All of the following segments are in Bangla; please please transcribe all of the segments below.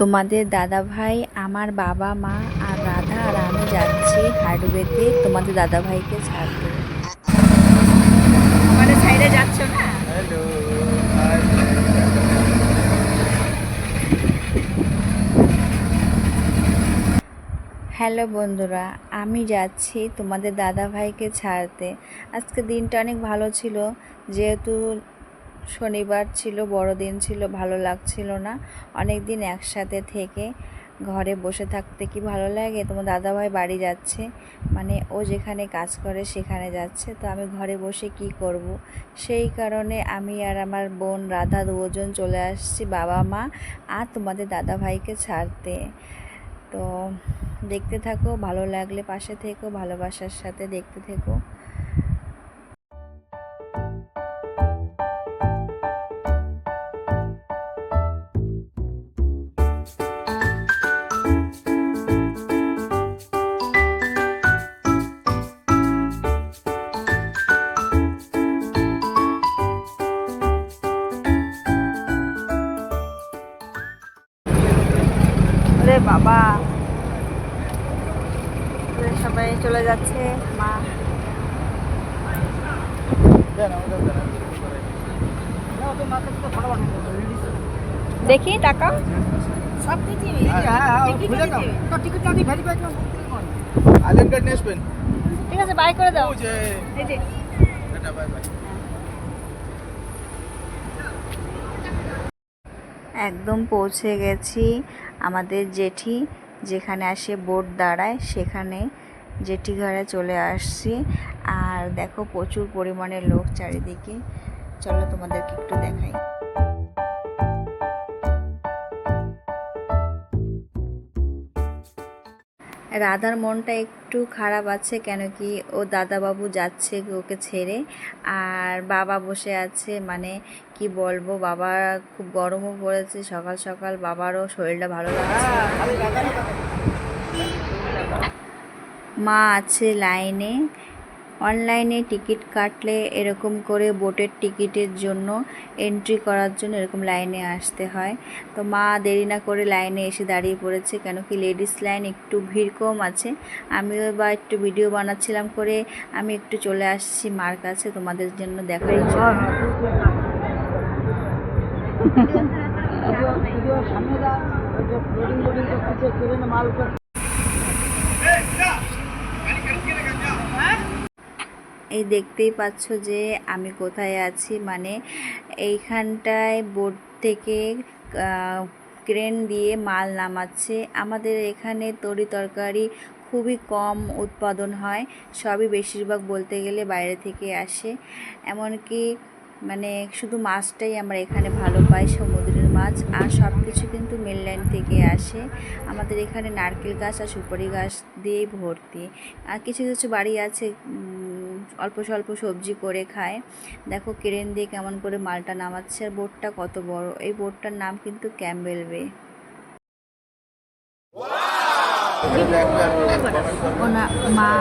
তোমাদের দাদা ভাই আমার বাবা মা আর রাধা আর আমি যাচ্ছি হার্ডওয়েতে তোমাদের দাদা ভাইকে ছাড়তে। আমাদের সাইডে যাচ্ছ না? হ্যালো হ্যালো বন্ধুরা আমি যাচ্ছি তোমাদের দাদা ভাইকে ছাড়তে। আজকে দিনটা অনেক ভালো ছিল যেহেতু শনিবার ছিল, বড়দিন ছিল, ভালো লাগছিল না। অনেক দিন একসাথে থেকে ঘরে বসে থাকতে কি ভালো লাগে? তোমার দাদা ভাই বাড়ি যাচ্ছে মানে ও যেখানে কাজ করে সেখানে যাচ্ছে। তো আমি ঘরে বসে কি করব? সেই কারণে আমি আর আমার বোন রাধা দুজন চলে আসছি, বাবা, মা আর তোমাদের দাদা ভাইকে ছাড়তে। তো দেখতে থাকো, ভালো লাগলে পাশে থেকো, ভালোবাসার সাথে দেখতে থেকো। রে বাবা। সবাই চলে যাচ্ছে মা। দেখি টাকা সব কার্ড নিয়ে ঠিক আছে বাই করে দাও। এই যে। Bye bye. একদম পৌঁছে গেছি আমাদের জেঠি, যেখানে আসে বোট দাঁড়ায়, সেখানে জেঠি ঘরে চলে আসছি। আর দেখো প্রচুর পরিমাণে লোক চারিদিকে। চলো তোমাদেরকে একটু দেখাই। রাধার মনটা একটু খারাপ আছে কেন কি? ও দাদাবাবু যাচ্ছে ওকে ছেড়ে। আর বাবা বসে আছে মানে কি বলব, বাবা খুব গরমও পড়েছে, সকাল সকাল বাবারও শরীরটা ভালো লাগছে মা আছে লাইনে। অনলাইনে টিকিট কাটলে এরকম করে বোটের টিকিটের জন্য এন্ট্রি করার জন্য এরকম লাইনে আসতে হয়। তো মা দেরি না করে লাইনে এসে দাঁড়িয়ে পড়েছে কেন কি লেডিস লাইন একটু ভিড় কম আছে। আমিও বা একটু ভিডিও বানাচ্ছিলাম করে আমি একটু চলে আসছি মার কাছে, তোমাদের জন্য দেখার জন্য। এই দেখতেই পাচ্ছ যে আমি কোথায় আছি। মানে এইখানটায় বোট থেকে ক্রেন দিয়ে মাল নামাচ্ছে। আমাদের এখানে তরি তরকারি খুবই কম উৎপাদন হয়। সবই বেশিরভাগ বলতে গেলে বাইরে থেকে আসে। এমনকি মানে শুধু মাছটাই আমরা এখানে ভালো পাই, সমুদ্রের মাছ। আর সব কিছু কিন্তু মেনল্যান্ড থেকে আসে। আমাদের এখানে নারকেল গাছ আর সুপারি গাছ দিয়েই ভর্তি। আর কিছু কিছু বাড়ি আছে অল্প স্বল্প সবজি করে খায়। দেখো ক্রেন দিয়ে কেমন করে মালটা নামাচ্ছে আর বোটটা কত বড়। এই বোটটার নাম কিন্তু ক্যাম্বেল বে। ওনা মা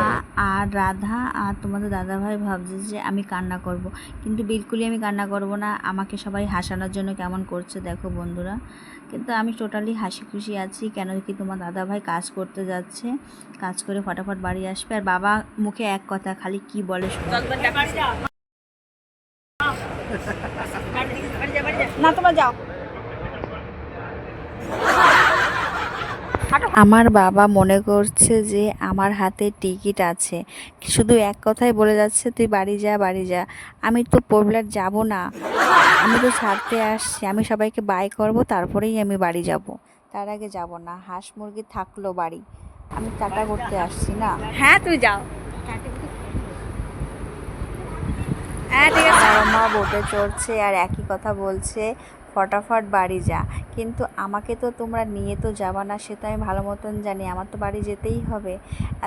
আর রাধা আর তোমাদের দাদাভাই ভাবছে যে আমি কান্না করব। কিন্তু বিলকুলই আমি কান্না করব না। আমাকে সবাই হাসানোর জন্য কেমন করছে দেখো বন্ধুরা। কিন্তু আমি টোটালি হাসি খুশি আছি। কেন কি তোমার দাদাভাই কাজ করতে যাচ্ছে। কাজ করে ফটাফট বাড়ি আসবে। আর বাবা মুখে এক কথা খালি কি বলে শোনো না তোমরা যাও। আমার বাবা মনে করছে যে আমার হাতে টিকিট আছে। শুধু এক কথাই বলে যাচ্ছে তুই বাড়ি যা বাড়ি যা। আমি তো পবলার যাব না। আমি তো ছাড়তে আসছি। আমি সবাইকে বাই করব তারপরেই আমি বাড়ি যাব। তার আগে যাব না। হাঁস মুরগি থাকল বাড়ি। আমি টাটা করতে আসছি না। হ্যাঁ তুই যাও। হ্যাঁ মা বোটে চড়ছে আর একই কথা বলছে, ফটাফট বাড়ি যা। কিন্তু আমাকে তো তোমরা নিয়ে তো যাবা না, সে তো আমি ভালো মতন জানি, আমার তো বাড়ি যেতেই হবে।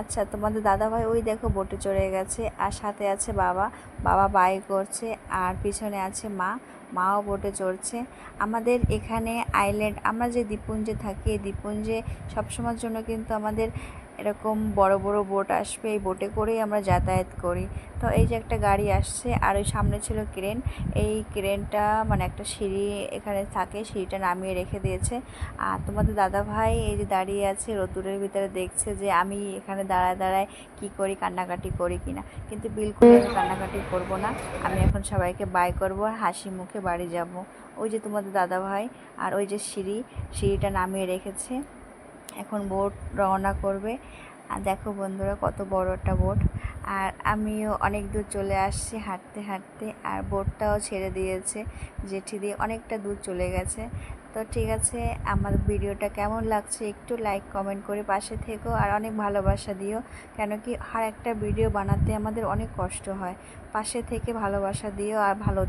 আচ্ছা তোমাদের দাদাভাই ওই দেখো বোটে চড়ে গেছে আর সাথে আছে বাবা। বাবা বাই করছে আর পিছনে আছে মা। মাও বোটে চড়ছে। আমাদের এখানে আইল্যান্ড আমরা যে দ্বীপপুঞ্জে থাকি দ্বীপপুঞ্জে সবসময়ের জন্য কিন্তু আমাদের এরকম বড় বড় বোট আসবে, এই বোটে করেই আমরা যাতায়াত করি। তো এই যে একটা গাড়ি আসছে, আর ওই সামনে ছিল ক্রেন এই ক্রেনটা মানে একটা সিঁড়ি এখানে থাকে, সিঁড়িটা নামিয়ে রেখে দিয়েছে। আর তোমাদের দাদা ভাই এই যে দাঁড়িয়ে আছে রোদ্দুরের ভিতরে দেখছে যে আমি এখানে দাঁড়ায় দাঁড়ায় কি করি, কান্নাকাটি করি কিনা কিন্তু বিলকুল আমি কান্নাকাটি করব না। আমি এখন সবাইকে বাই করব আর হাসি মুখে বাড়ি যাব। ওই যে তোমাদের দাদা ভাই আর ওই যে সিঁড়ি, সিঁড়িটা নামিয়ে রেখেছে। এখন বোট রওনা করবে। আর দেখো বন্ধুরা কত বড় একটা বোট আর আমিও অনেক দূর চলে আসছি হাঁটতে হাঁটতে। আর বোটটাও ছেড়ে দিয়েছে, জেঠি দিয়ে অনেকটা দূর চলে গেছে। তো ঠিক আছে, আমার ভিডিওটা কেমন লাগছে একটু লাইক কমেন্ট করে পাশে থেকো। আর অনেক ভালোবাসা দিও, কেন কি আর একটা ভিডিও বানাতে আমাদের অনেক কষ্ট হয়। পাশে থেকে ভালোবাসা দিও আর ভালো